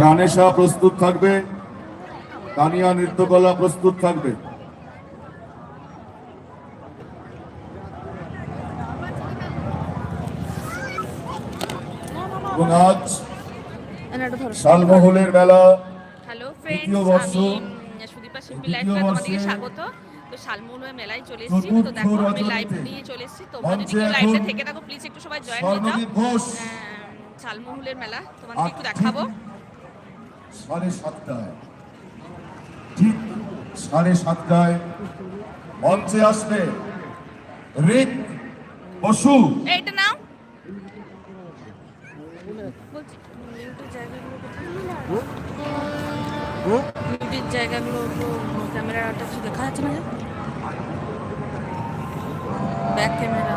প্রাণেশা প্রস্তুত থাকবে তানিয়া নৃত্যকলা প্রস্তুত থাকবে। আজ শালমহলের মেলা হ্যালো তৃতীয় ফ্রেন্ডস বর্ষ, আমি সুদীপা শিল্পী লাইভ তোমাদেরকে স্বাগত। তো মেলায় চলে এসেছি তো দেখো আমি লাইভ নিয়ে চলে এসেছি। তোমরা যদি মঞ্চে কেউ লাইভে থেকে থাকো প্লিজ একটু সবাই জয়েন হয়ে যাও। শালমহুলের মেলা তোমাদেরকে একটু দেখাবো। সাড়ে সাতটায়। ঠিক সাড়ে সাতটায় মঞ্চে আসবে রিক বসু। এইটা নাও। মিউটের জায়গাগুলো ক্যামেরাটা কিছু দেখা যাচ্ছে না? Back camera.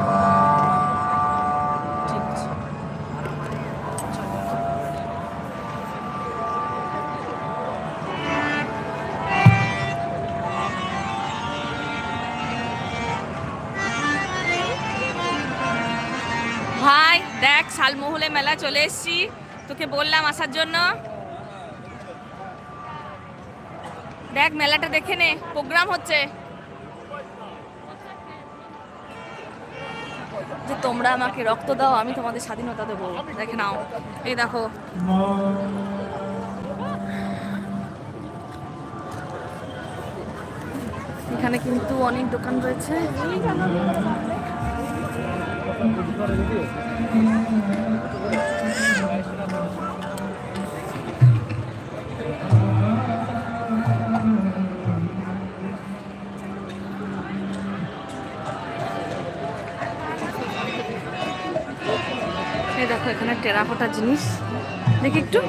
দেখ, শালমহলে মেলা চলে এসেছি। তোকে বললাম আসার জন্য। দেখ, মেলাটা দেখে নে, প্রোগ্রাম হচ্ছে। যে তোমরা আমাকে রক্ত দাও, আমি তোমাদের স্বাধীনতা দেবো। দেখে নাও। এই দেখো। এখানে কিন্তু অনেক দোকান রয়েছে। দেখো এখানে টেরাকোটা জিনিস। দেখি একটু।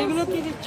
এগুলো কি দিচ্ছ?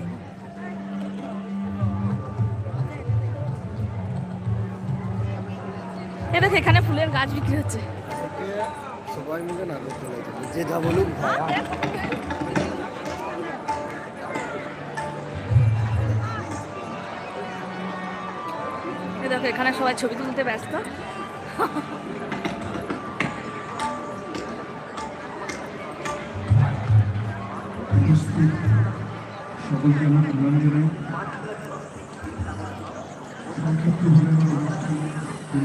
এটা এখানে ফুলের গাছ বিক্রি হচ্ছে। সবাই মিলে না যে যা বলুক দেখো এখানে সবাই ছবি তুলতে ব্যস্ত। সকলকে আমি প্রণাম জানাই। সংক্ষিপ্তভাবে আমার বড়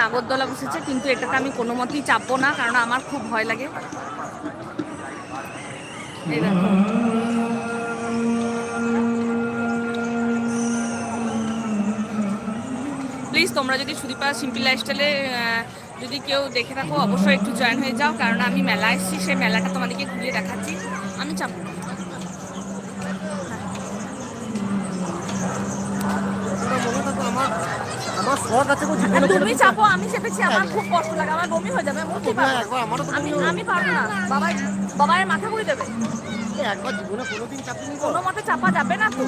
নাগরদোলা বসেছে, কিন্তু এটাতে আমি কোনো মতেই চাপবো না, কারণ আমার খুব ভয় লাগে। প্লিজ তোমরা যদি সুদীপা সিম্পল লাইফস্টাইলে যদি কেউ দেখে থাকো অবশ্যই একটু জয়েন হয়ে যাও কারণ আমি মেলা এসেছি সেই মেলাটা তোমাদেরকে ঘুরিয়ে দেখাচ্ছি। আমি চাপবো জীবনে তুমি চাপো আমি চেপেছি আমার খুব কষ্ট লাগে আমার বমি হয়ে যাবে আমি আমি পারব না। বাবা বাবার মাথা ঘুরে দেবে। একবার জীবনে কোনোদিন চাপিনি কোনো মতে চাপা যাবে না তো।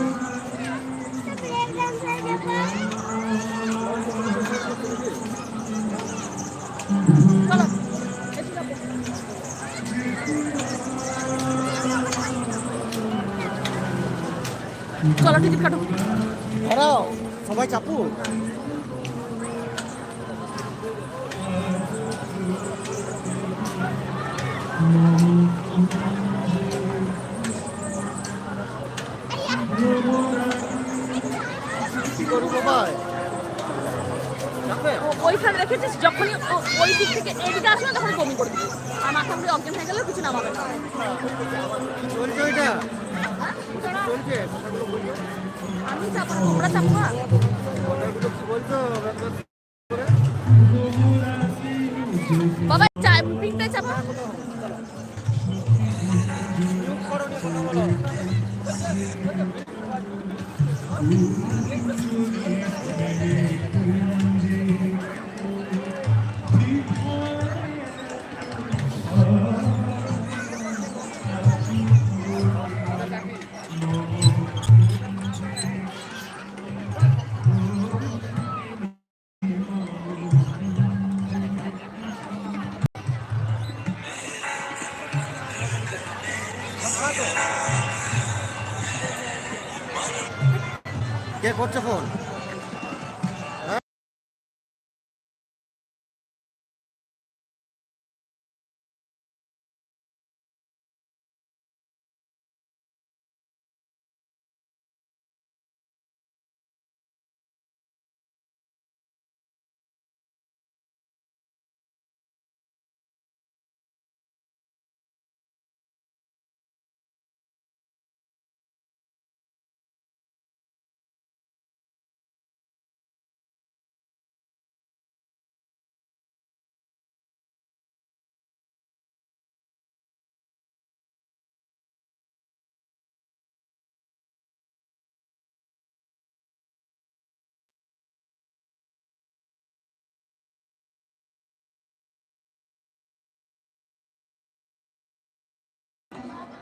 চলো টিকিট কাটো। দাঁড়াও সবাই চাপু। ওইখানে রেখেছিস যখনই ওই দিক থেকে এদিকে আসবে তখন বমি করবি আর মাথা ঘুরে অজ্ঞান হয়ে গেলেও কিছু নামাবে না। বাবা চাই পিকটা চাপো। কে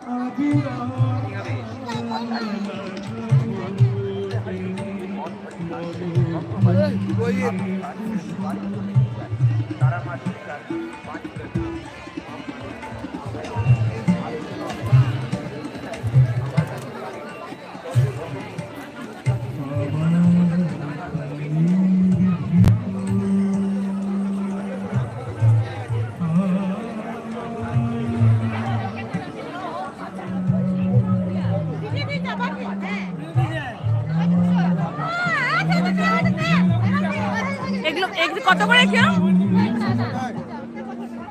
এগুলো এগুলো কত করে কেউ?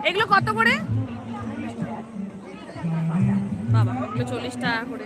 এগুলো কত করে? বাবা এগুলো চল্লিশ টাকা করে।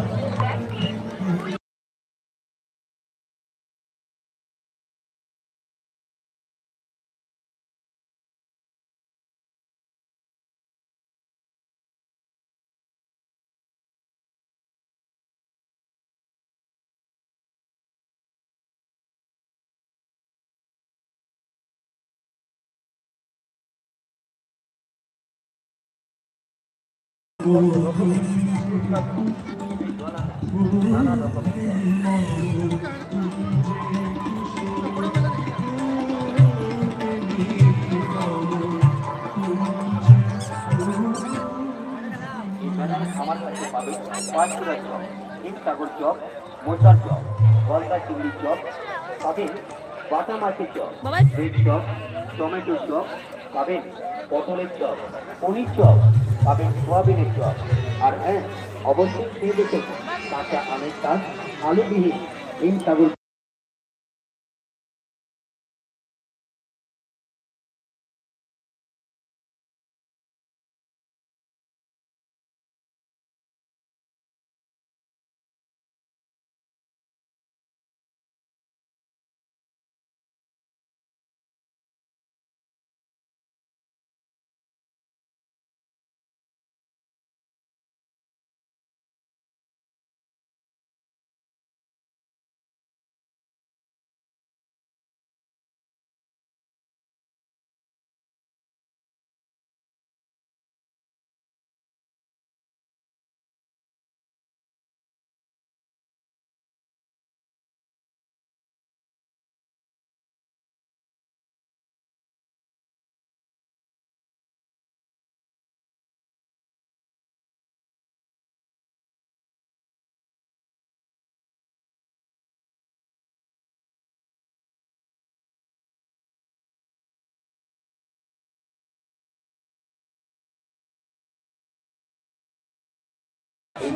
খামার কাছে পাবে পাঁচপুরা চপ হিম সাগর চপ মোচার চপ গলদা চিংড়ি চপ পাবেন মাছের চপ বাবা চপ টমেটো চপ পাবেন পটলের চপ পনির চপ পাবেন সোয়াবিনের চপ আর হ্যাঁ অবশ্যই খেয়ে দেখুন। কাঁচা আমের তার আলুবিহীন এই সাগর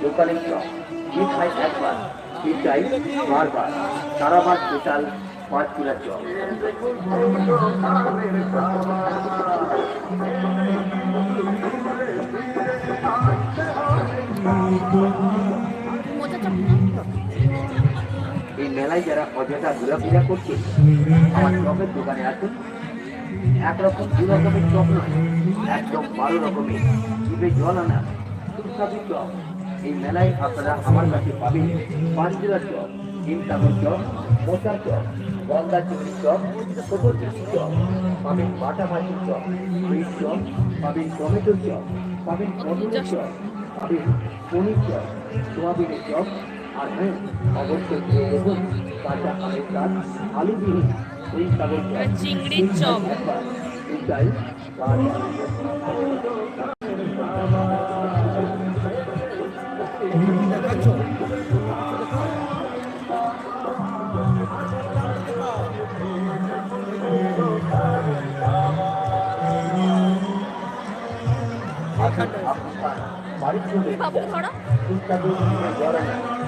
দোকানের চপ যে খায় একবার? সে চাই? বারবার। তারাবাদ স্পেশাল পাঁচ কিলা চপ এই মেলায় যারা অযথা ঘোরাফেরা করছে, আমার চপের দোকানে আসুন। একরকম দু রকমের চপ নয়, একদম বারো রকমের। জল আনা সুস্বাদু চপ। এই মেলায় আপনারা আমার কাছে পাবেন পাঁচজোড়া চপ ইমতাবর চপ মোচার চপ গলদা চিংড়ি চপ ছোট চিংড়ি চপ পাবেন বাটা ভাজির চপ মিট চপ পাবেন টমেটো চপ পাবেন পটলের চপ পাবেন পনির চপ সোয়াবিনের চপ আর হ্যাঁ অবশ্যই খেয়ে দেখুন কাঁচা আমের চাট আলুবিহীন এই সাগর চপ চিংড়ির চপ। এটাই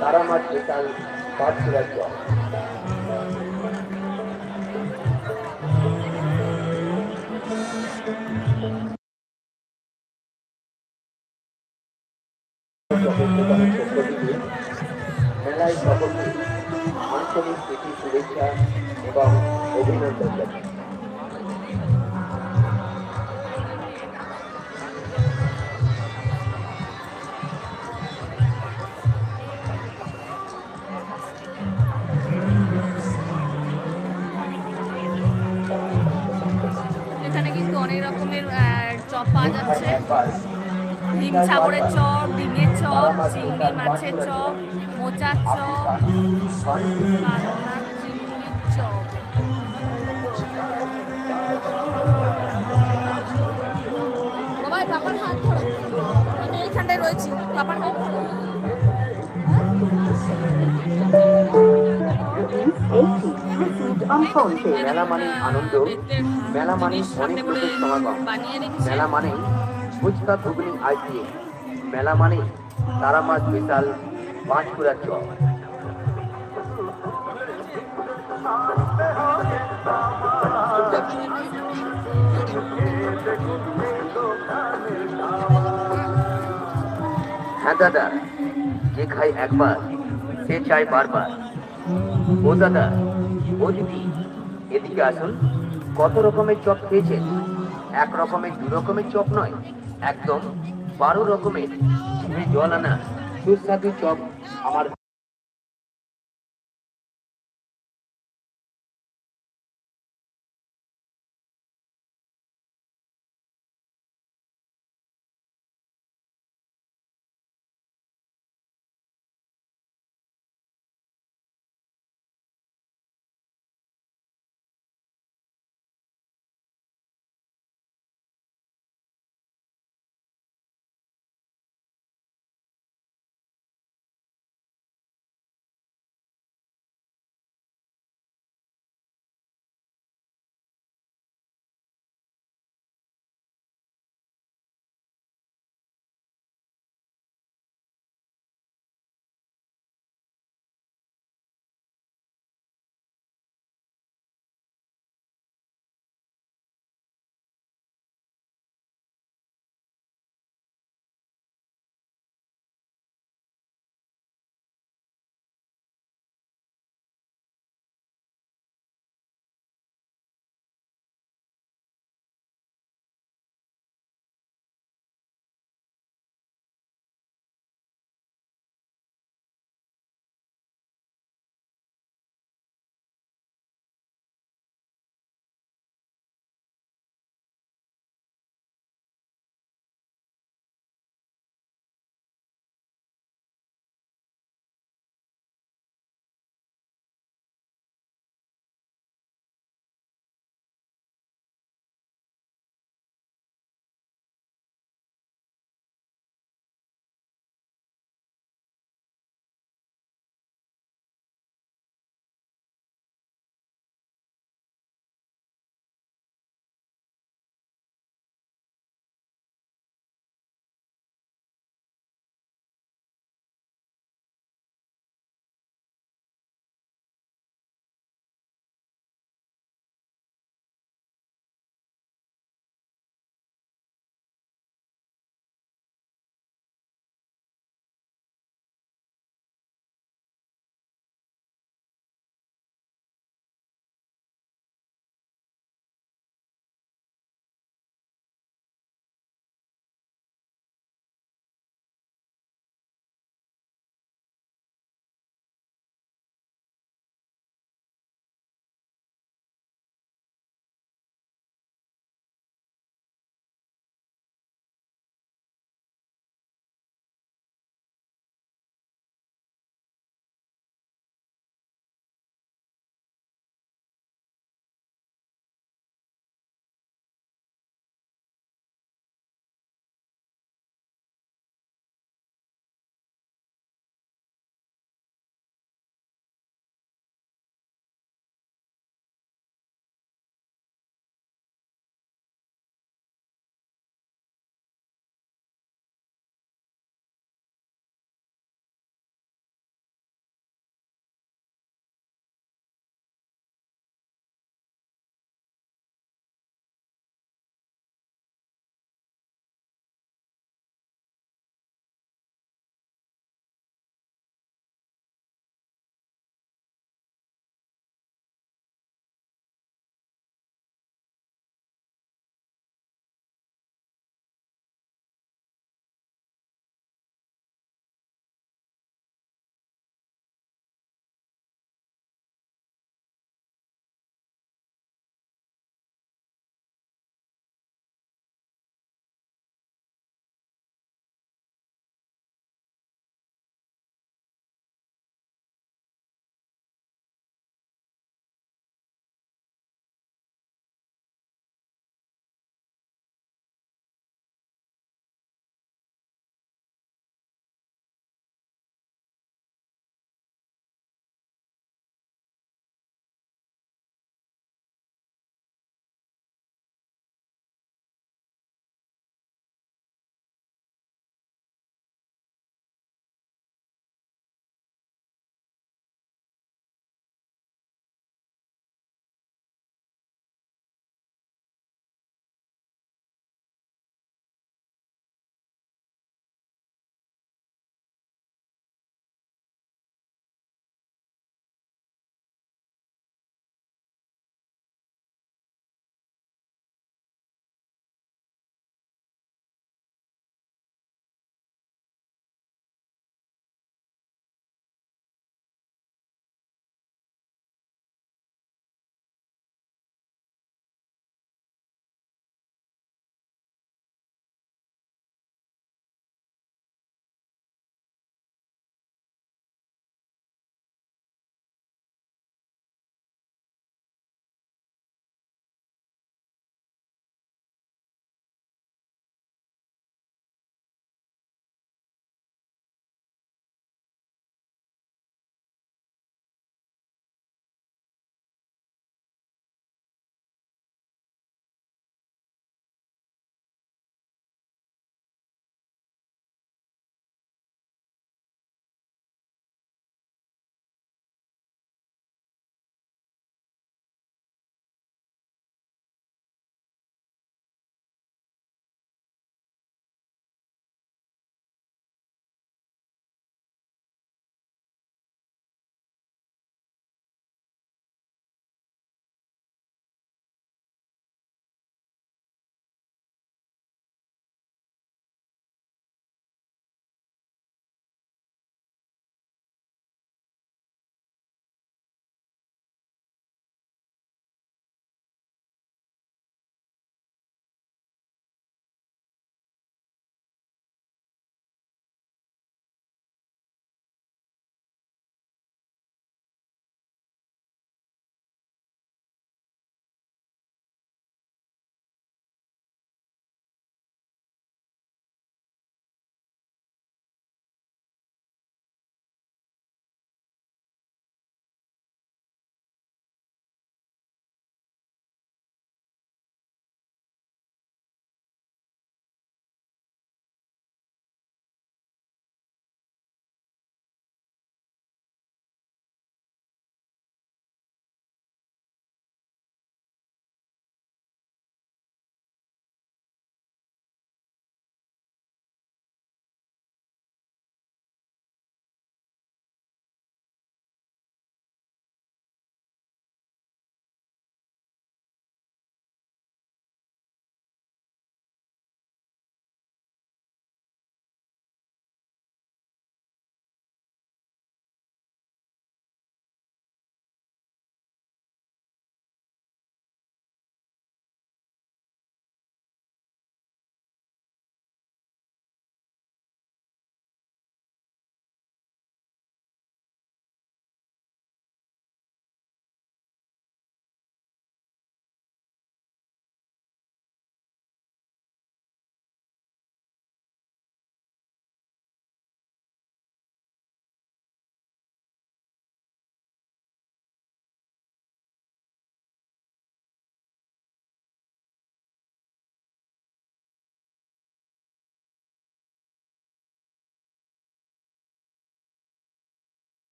তারা মাছ বেতাল পাঁচ পক্ষ থেকে মেলায় সকলকে আন্তরিক প্রীতি শুভেচ্ছা এবং অভিনন্দন জানাই চপ পাওয়া যাচ্ছে। ডিম সাগরের চপ, ডিমের চপ, চিংড়ি, মাছের চপ, মোচার চপ চিংড়ির চপ বাবা বাবার মেলা মানে আনন্দ, মেলা মানে অনেক লোকের সমাগম। মেলা মানে ফুচকা, ঘুগনি আইসক্রিম মেলা মানে তারা মাছ বিশাল পাঁচপুরা চপ হ্যাঁ দাদা, যে খায় একবার, সে চায় বারবার। ও দাদা ও এদিকে আসুন, কত রকমের চপ খেয়েছেন এক রকমের, দু রকমের চপ নয়, একদম বারো রকমের। জল আনা সুস্বাদু চপ আমার